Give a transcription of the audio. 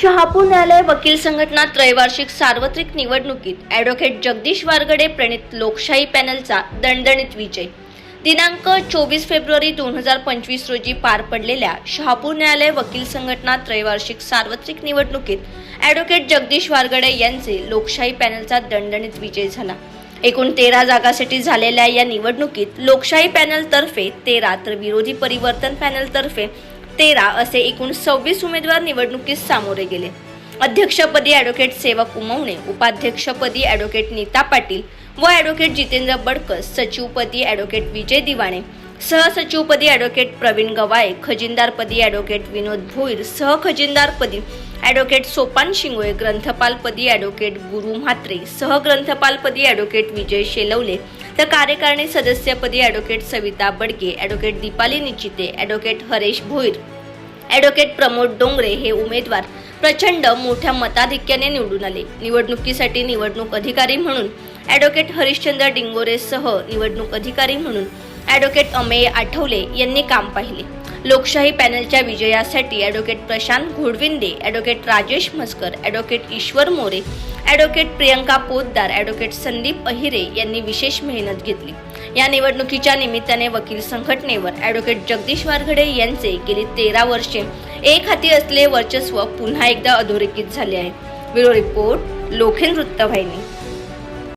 शहापूर न्यायालय वकील संघटना त्रैवार्षिक सार्वत्रिक निवडणुकीत ॲडव्होकेट जगदीश वारगडे प्रणित लोकशाही पॅनलचा दणदणीत विजय. दिनांक चोवीस फेब्रुवारी दोन हजार पंचवीस रोजी पार पडलेल्या शहापूर न्यायालय वकील संघटना त्रैवार्षिक सार्वत्रिक निवडणुकीत ॲडव्होकेट जगदीश वारगडे यांचे लोकशाही पॅनलचा दणदणीत विजय झाला. एकूण तेरा जागासाठी झालेल्या या निवडणुकीत लोकशाही पॅनलतर्फे तेरा तर विरोधी परिवर्तन पॅनलतर्फे तेरा असे एकूण सव्वीस उमेदवार निवडणुकीस सामोरे गेले. अध्यक्षपदी ॲडव्होकेट सेवक उमवणे उपाध्यक्षपदी ॲडव्होकेट नीता पाटील व ॲडव्होकेट जितेंद्र बडकस सचिवपदी ॲडव्होकेट विजय दिवाणे सहसचिवपदी ॲडव्होकेट प्रवीण गवाळे खजिनदारपदी ॲडव्होकेट विनोद भोईर सहखजिनदारपदी ॲडव्होकेट सोपान शिंगोळे ग्रंथपालपदी ॲडव्होकेट गुरु म्हात्रे सहग्रंथपालपदी ॲडव्होकेट विजय शेलवले तर कार्यकारिणी सदस्यपदी advocate Savita Badke advocate Deepali Nichite advocate Haresh Bhoir advocate Pramod Dongre हे उमेदवार प्रचंड मोठ्या मताधिक्याने निवडून आले. निवडणुकीसाठी निवडणूक अधिकारी म्हणून ॲडव्होकेट हरिश्चंद्र डिंगोरेसह निवडणूक अधिकारी म्हणून ॲडव्होकेट अमेय आठवले यांनी काम पाहिले. लोकशाही पॅनलच्या विजयासाठी advocate Prashant Ghodvinde advocate Rajesh Maskar advocate Ishwar More advocate Priyanka Potdar advocate Sandeep Ahire यांनी विशेष मेहनत घेतली. या निवडणुकीच्या निमित्ताने वकील संघटनेवर ॲडव्होकेट जगदीश वारघडे यांचे गेली तेरा वर्षे एक हाती असलेले वर्चस्व पुन्हा एकदा अधोरेखित झाले आहे. ब्युरो रिपोर्ट लोखेल वृत्तवाहिनी.